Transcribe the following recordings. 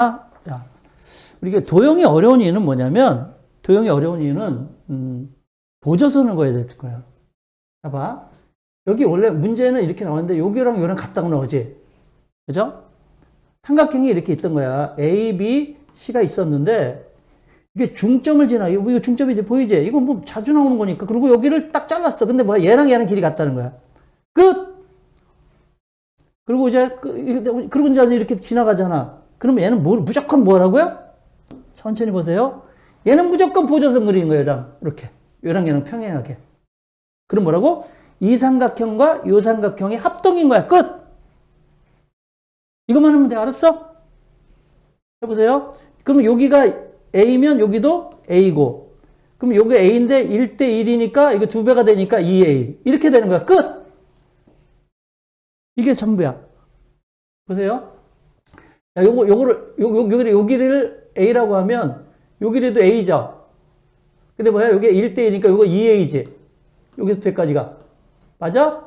자, 우리가 도형이 어려운 이유는 뭐냐면, 도형이 어려운 이유는, 음, 보조선을 그어야 될 거야. 봐봐. 여기 원래 문제는 이렇게 나왔는데, 여기랑 여기랑 같다고 나오지. 그죠? 삼각형이 이렇게 있던 거야. A, B, C가 있었는데, 이게 중점을 지나. 이거 이거 중점이 이제 보이지? 이건 뭐 자주 나오는 거니까. 그리고 여기를 딱 잘랐어. 근데 뭐야? 얘랑 얘랑 길이 같다는 거야. 끝! 그리고 이제, 그- 그리고 이제 이렇게 지나가잖아. 그러면 얘는 뭐, 무조건 뭐라고요? 천천히 보세요. 얘는 무조건 보조선 그리는 거예요, 얘랑. 이렇게. 얘랑 얘랑 평행하게. 그럼 뭐라고? 이 삼각형과 이 삼각형의 합동인 거야. 끝! 이것만 하면 돼. 알았어? 해보세요. 그럼 여기가 A면 여기도 A고. 그럼 여기 A인데 1대 1이니까 이거 두 배가 되니까 2A. 이렇게 되는 거야. 끝! 이게 전부야. 보세요. 자, 요거, 요거를, 요, 요, 여기를, 여기를 A라고 하면, 여기라도 A죠. 근데 뭐야? 여기 1대1이니까 요거 2A지. 여기서 여기까지가. 맞아?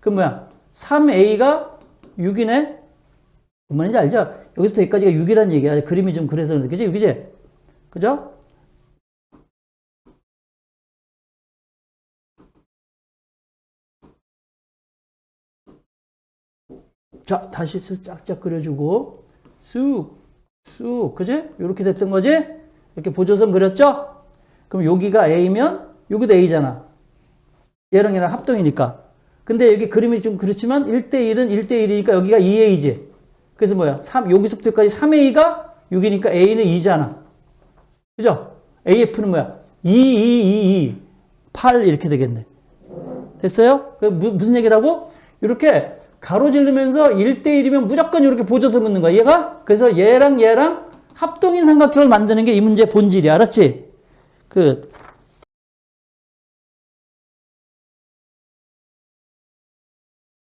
그럼 뭐야? 3A가 6이네? 뭔 말인지 알죠? 여기서 여기까지가 6이라는 얘기야. 그림이 좀 그래서 그지? 그지? 그죠? 자, 다시 쫙쫙 그려주고, 쑥, 쑥, 그지? 이렇게 됐던 거지? 이렇게 보조선 그렸죠? 그럼 여기가 A면, 여기도 A잖아. 얘랑 얘랑 합동이니까. 근데 여기 그림이 좀 그렇지만 1대1은 1대1이니까 여기가 2A지. 그래서 뭐야? 3, 여기서부터까지 3A가 6이니까 A는 2잖아. 그죠? AF는 뭐야? 2, 2, 2, 2. 8 이렇게 되겠네. 됐어요? 그 무, 무슨 얘기라고? 이렇게 가로지르면서 1대1이면 무조건 이렇게 보조선 긋는 거야. 얘가? 그래서 얘랑 얘랑 합동인 삼각형을 만드는 게 이 문제의 본질이야. 알았지? 그,